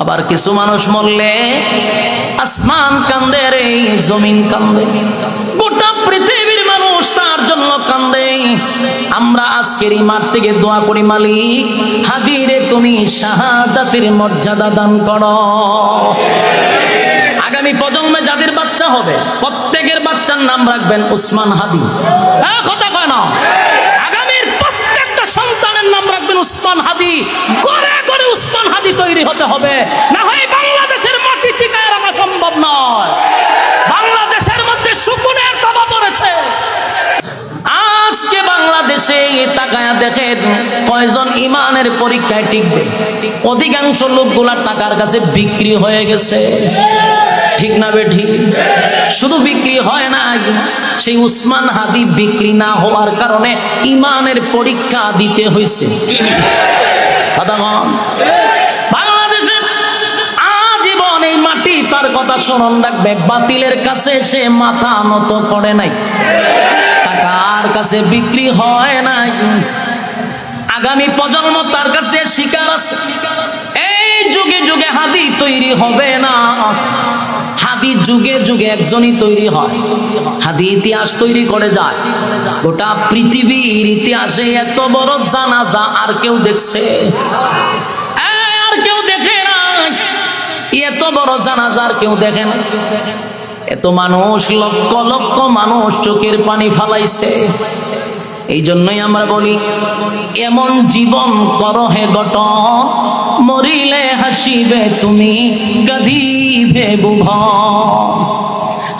আবার কিছু মানুষ মরলে আসমান কান্দে রে, জমিন কান্দে। গোটা পৃথিবীর মানুষ তার জন্য কান্দে। আমরা আজকের এই মাঠ থেকে দোয়া করি, মালিক হাদিরে তুমি শাহাদাতের মর্যাদা দান করো। আগামী প্রজন্মে যাদের বাচ্চা হবে, প্রত্যেকের বাচ্চার নাম রাখবেন উসমান হাদি। হ্যাঁ কথা কয় না। তৈরি হতে হবে। না হয় বাংলাদেশের মাটি টিকায় রাখা সম্ভব নয়। বাংলাদেশের মধ্যে সুকুনের তাবা পড়েছে। আজকে বাংলাদেশে তাকায়া দেখেন কয়জন ইমানের পরীক্ষায় টিকবে? অধিকাংশ লোকগুলা টাকার কাছে বিক্রি হয়ে গেছে। ঠিক না বে ঠিক শুধু বিক্রি হয় না সেই উসমান হাদি বিক্রি না হওয়ার কারণে ইমানের পরীক্ষা দিতে হয়েছে। স্মরণ রাখবে বাতিলের কাছে সে মাথা নত করে নাই। টাকার কাছে বিক্রি হয় নাই। আগামী প্রজন্ম তার কাছ থেকে শিকার আছে। এই যুগে যুগে হাদি তৈরি হবে না। হাদি যুগে যুগে একজনই তৈরি হয়। হাদি ইতিহাস তৈরি করে যায়। গোটা পৃথিবীর ইতিহাসে এত বড় জানাজা আর কেউ দেখছে। এত বড় জানাজা আর কেউ দেখে না। এত মানুষ, লক্ষ লক্ষ মানুষ চোখের পানি ফালাইছে। এই জন্যই আমরা বলি, এমন জীবন করো হে গঠন মরিলে হাসিবে তুমি গাধিবে বুভ।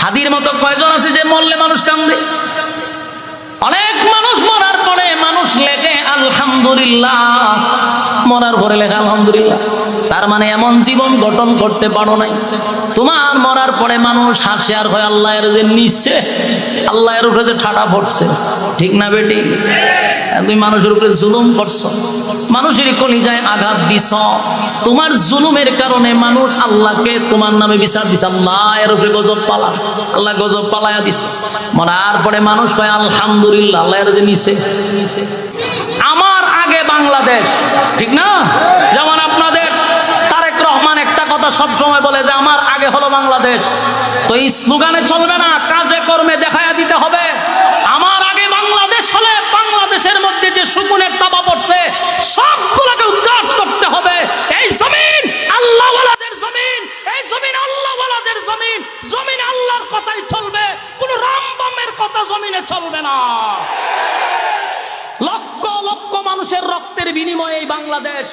হাদির মতো কয়জন আছে যে মরলে মানুষ কান্দে অনেক মানুষ মরার পরে মানুষ লেখে, আলহামদুলিল্লাহ। মরার পরে লেখা, আলহামদুলিল্লাহ। তার মানে এমন জীবন গঠন করতে পারো নাই। তোমার মরার পরে মানুষ হাসে আর হয়, আল্লাহর যে নিচ্ছে আল্লাহর উপরে যে ঠাটা পড়ছে। ঠিক না বেটি? তুমি মানুষের উপরে জুলুম করছ। মানুষের কলিজায় আঘাত দিছ। তোমার জুলুমের কারণে মানুষ আল্লাহকে তোমার নামে বিচার দিছে। আল্লাহ এর উপরে গজব পালা। আল্লাহ গজব পালায়া দিছে। মরার পরে মানুষ কয় আলহামদুলিল্লাহ আল্লাহ যে নিছে আমার আগে বাংলাদেশ। ঠিক না? কথা সব সময় বলে যে আমার আগে হলো বাংলাদেশ। তো এই স্লোগানে চলবে না, কাজে কর্মে দেখায়া দিতে হবে। আমার আগে বাংলাদেশ হলে বাংলাদেশের মধ্যে যে সুকুনের তাবা পড়ছে, সবগুলোকে উদ্ধার করতে হবে। এই জমিন আল্লাহওয়ালাদের জমিন, এই জমিন আল্লাহওয়ালাদের জমিন। জমিন আল্লাহর কথাই চলবে, কোন রামবামের কথা জমিনে চলবে না। লক্ষ লক্ষ মানুষের রক্তের বিনিময়ে এই বাংলাদেশ।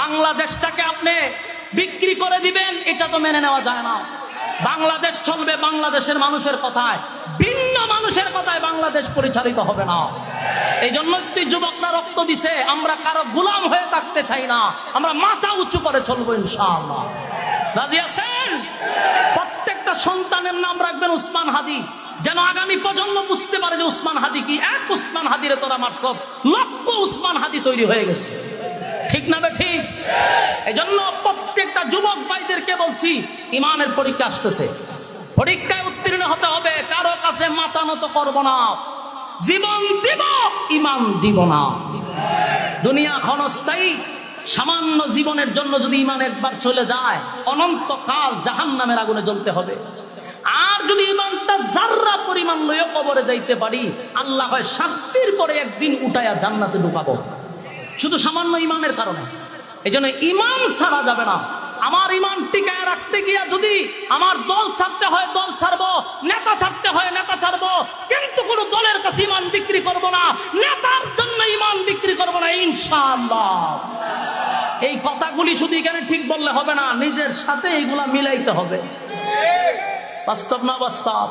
বাংলাদেশটাকে আপনি বিক্রি করে দিবেন, এটা তো মেনে নেওয়া যায় না। বাংলাদেশ চলবে বাংলাদেশের মানুষের কথায়, ভিন্ন মানুষের কথায় বাংলাদেশ পরিচালিত হবে না। এই জন্য যুবকরা রক্ত দিছে, আমরা কারও গুলাম হয়ে থাকতে চাই না, আমরা মাথা উঁচু করে চলবো ইনশাআল্লাহ। রাজি আছেন? প্রত্যেকটা সন্তানের নাম রাখবেন উসমান হাদি। যেন আগামী প্রজন্ম বুঝতে পারে যে উসমান হাদি কি। এক উসমান হাদিরে তোরা মারছ লক্ষ উসমান হাদি তৈরি হয়ে গেছে। না ঠিক? এই জন্য প্রত্যেকটা যুবক ভাইদেরকে বলছি, ইমানের পরীক্ষা আসতেছে। পরীক্ষায় উত্তীর্ণ হতে হবে, কারও কাছে মাথা নত করব না। জীবন দিব, ইমান দিব না। দুনিয়া ক্ষণস্থায়ী, সামান্য জীবনের জন্য যদি ইমান একবার চলে যায়, অনন্তকাল জাহান নামের আগুনে জ্বলতে হবে। আর যদি ইমানটা জাররা পরিমাণ লয়ে কবরে যাইতে পারি, আল্লাহ শাস্তির পরে একদিন উঠায়া জান্নাতে ঢুকাবো। শুধু সামান্য ইমানের কারণে। এই জন্য ইমান ছাড়া যাবে না। আমার ইমান টিকায় রাখতে গিয়া যদি আমার দল ছাড়তে হয়, দল ছাড়বো, নেতা ছাড়তে হয়, নেতা ছাড়বো, কিন্তু কোন দলের কাছে ইমান বিক্রি করব না, নেতার জন্য ইমান বিক্রি করব না, ইনশাআল্লাহ। এই কথাগুলি শুধু এখানে ঠিক বললে হবে না, নিজের সাথে এইগুলা মিলাইতে হবে। বাস্তব না বাস্তব?